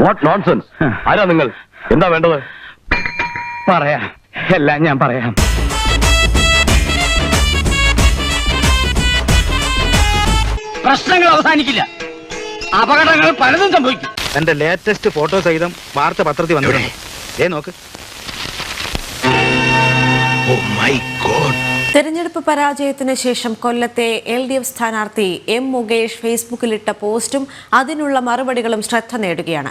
What nonsense ആരാ നിങ്ങൾ? എന്താ വേണ്ടത്? പറയാം. എല്ലാം ഞാൻ പറയാം. പ്രശ്നങ്ങൾ അവസാനിക്കില്ല. അപകടങ്ങൾ പലതും സംഭവിക്കും. എന്റെ ലേറ്റസ്റ്റ് ഫോട്ടോ സഹിതം വാർത്ത പത്രത്തിൽ വന്നിട്ടുണ്ട്. ഏ നോക്ക്. തെരഞ്ഞെടുപ്പ് പരാജയത്തിന് ശേഷം കൊല്ലത്തെ എൽ ഡി എഫ് സ്ഥാനാർത്ഥി എം മുകേഷ് ഫേസ്ബുക്കിലിട്ട പോസ്റ്റും അതിനുള്ള മറുപടികളും ശ്രദ്ധ നേടുകയാണ്.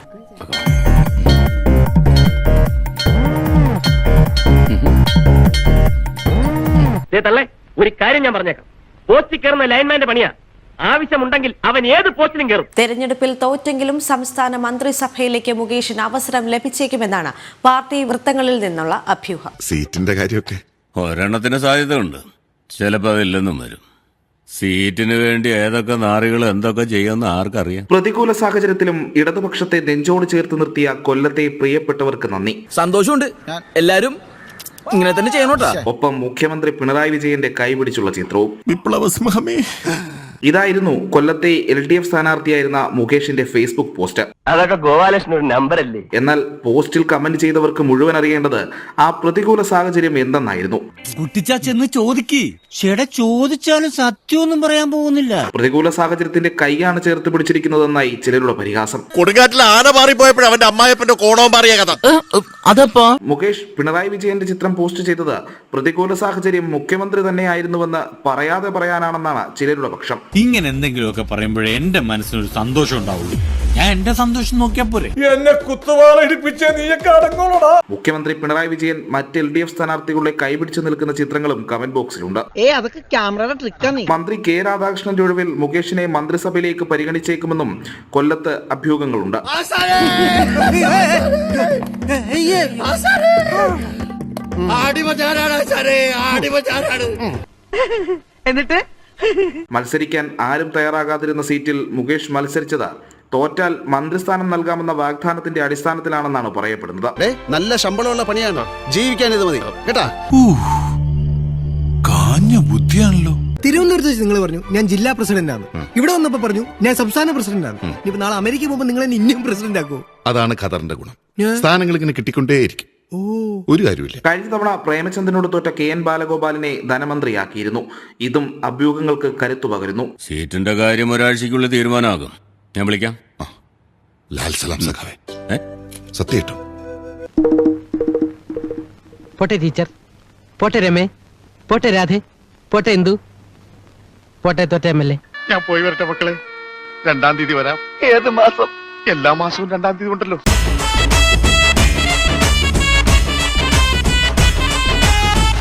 ഒരു കാര്യം ഞാൻ പറഞ്ഞേക്കാം. പോസ്റ്റിൽ കയറുന്ന ലൈൻമാന്റെ പണിയാ. ആവശ്യമുണ്ടെങ്കിൽ അവൻ ഏത് കയറും. തെരഞ്ഞെടുപ്പിൽ തോറ്റെങ്കിലും സംസ്ഥാന മന്ത്രിസഭയിലേക്ക് മുകേഷിന് അവസരം ലഭിച്ചേക്കുമെന്നാണ് പാർട്ടി വൃത്തങ്ങളിൽ നിന്നുള്ള അഭ്യൂഹം. സീറ്റിന്റെ കാര്യമൊക്കെ ഒരെണ്ണത്തിന് സാധ്യതയുണ്ട്. ചിലപ്പോ അതില്ലെന്നും വരും. സീറ്റിന് വേണ്ടി ഏതൊക്കെ നാറികൾ എന്തൊക്കെ ചെയ്യുമെന്ന് ആർക്കറിയാം? പ്രതികൂല സാഹചര്യത്തിലും ഇടതുപക്ഷത്തെ നെഞ്ചോട് ചേർത്ത് നിർത്തിയ കൊല്ലത്തെ പ്രിയപ്പെട്ടവർക്ക് നന്ദി. സന്തോഷമുണ്ട്. എല്ലാരും ഇങ്ങനെ തന്നെ ചെയ്യണോട്ടാ? ഒപ്പം മുഖ്യമന്ത്രി പിണറായി വിജയന്റെ കൈപിടിച്ചുള്ള ചിത്രവും. വിപ്ലവ സിംഹമേ ഇതായിരുന്നു കൊല്ലത്തെ എൽ ഡി എഫ് സ്ഥാനാർത്ഥിയായിരുന്ന മുകേഷിന്റെ ഫേസ്ബുക്ക് പോസ്റ്റ്. അതൊക്കെ ഗോപാലകൃഷ്ണൻ നമ്പർ അല്ലേ എന്നാൽ പോസ്റ്റിൽ കമന്റ് ചെയ്തവർക്ക് മുഴുവൻ അറിയേണ്ടത് ആ പ്രതികൂല സാഹചര്യം എന്തെന്നായിരുന്നു. കുട്ടിച്ചാ ചെന്ന് ചോദിക്ക്. ചേട ചോദിച്ചാലും സത്യമൊന്നും പറയാൻ പോകുന്നില്ല. പ്രതികൂല സാഹചര്യത്തിന്റെ കൈയാണ് ചേർത്ത് പിടിച്ചിരിക്കുന്നതെന്നായി ചിലരുടെ പരിഹാസം. കൊടുങ്കാറ്റിൽ ആന മാറിപ്പോയപ്പോഴും അവന്റെ അമ്മായപ്പന്റെ കോണവും മാറിയ കഥ. അതപ്പോ? മുകേഷ് പിണറായി വിജയന്റെ ചിത്രം പോസ്റ്റ് ചെയ്തത് പ്രതികൂല സാഹചര്യം മുഖ്യമന്ത്രി തന്നെയായിരുന്നുവെന്ന് പറയാതെ പറയാനാണെന്നാണ് ചിലരുടെ പക്ഷം. ഇങ്ങനെ എന്തെങ്കിലുമൊക്കെ പറയുമ്പോഴേ എന്റെ മനസ്സിനൊരു സന്തോഷം ഉണ്ടാവുള്ളൂ. ഞാൻ എന്റെ സന്തോഷം നോക്കിയാ പോരെ. മുഖ്യമന്ത്രി പിണറായി വിജയൻ മറ്റ് എൽ ഡി എഫ് സ്ഥാനാർത്ഥികളുടെ കൈപിടിച്ചു നിൽക്കുന്ന ചിത്രങ്ങളും കമന്റ് ബോക്സിലുണ്ട് ഏ അതൊക്കെ ക്യാമറയുടെ ട്രിക്കാണ് മന്ത്രി കെ രാധാകൃഷ്ണന്റെ ഒഴിവിൽ മുകേഷിനെ മന്ത്രിസഭയിലേക്ക് പരിഗണിച്ചേക്കുമെന്നും കൊല്ലത്ത് അഭ്യൂഹങ്ങളുണ്ട്. എന്നിട്ട്? മത്സരിക്കാൻ ആരും തയ്യാറാകാതിരുന്ന സീറ്റിൽ മുകേഷ് മത്സരിച്ചത് തോറ്റാൽ മന്ത്രിസ്ഥാനം നൽകാമെന്ന വാഗ്ദാനത്തിന്റെ അടിസ്ഥാനത്തിലാണെന്നാണ് പറയപ്പെടുന്നത്. നല്ല ശമ്പളമുള്ള പണിയാണ്? ജീവിക്കാൻ ഇത് മതി. കേട്ടാ? ബുദ്ധിയാണല്ലോ തിരുവനന്തപുരത്ത് വെച്ച് നിങ്ങൾ പറഞ്ഞു ഞാൻ ജില്ലാ പ്രസിഡന്റ് ആണ് ഇവിടെ വന്നപ്പോ പറഞ്ഞു ഞാൻ സംസ്ഥാന പ്രസിഡന്റ് ആണ് ഇപ്പൊ നാളെ അമേരിക്ക പോകുമ്പോൾ നിങ്ങൾ എന്നെ ഇന്ത്യൻ പ്രസിഡന്റ് ആക്കുമോ അതാണ് ഖദറിന്റെ ഗുണം. സ്ഥാനങ്ങൾ ഇങ്ങനെ കിട്ടിക്കൊണ്ടേയിരിക്കും. ഒരു കാര്യമില്ല കഴിഞ്ഞ തവണ പ്രേമചന്ദ്രനോട് തോറ്റ കെ എൻ ബാലഗോപാലിനെ ധനമന്ത്രിയാക്കിയിരുന്നു. ഇതും അഭ്യൂഹങ്ങൾക്ക് കരുത്തു പകരുന്നു. സീറ്റിന്റെ കാര്യം ഒരാഴ്ചക്കുള്ളിൽ തീരുമാനമാകും. ഞാൻ വിളിക്കാം. ലാൽ സലാം സഖാവേ. സത്യം സത്യേട്ടോ പോട്ടെ ടീച്ചർ. പോട്ടെ രമേ. പോട്ടെ രാധേ. പോട്ടെ എന്തു പോട്ടെ തോട്ടെ എം എൽ എ. ഞാൻ പോയി വരട്ടെ മക്കളെ. രണ്ടാം തീയതി വരാം. ഏത് മാസം? എല്ലാ മാസവും രണ്ടാം തീയതി ഉണ്ടല്ലോ.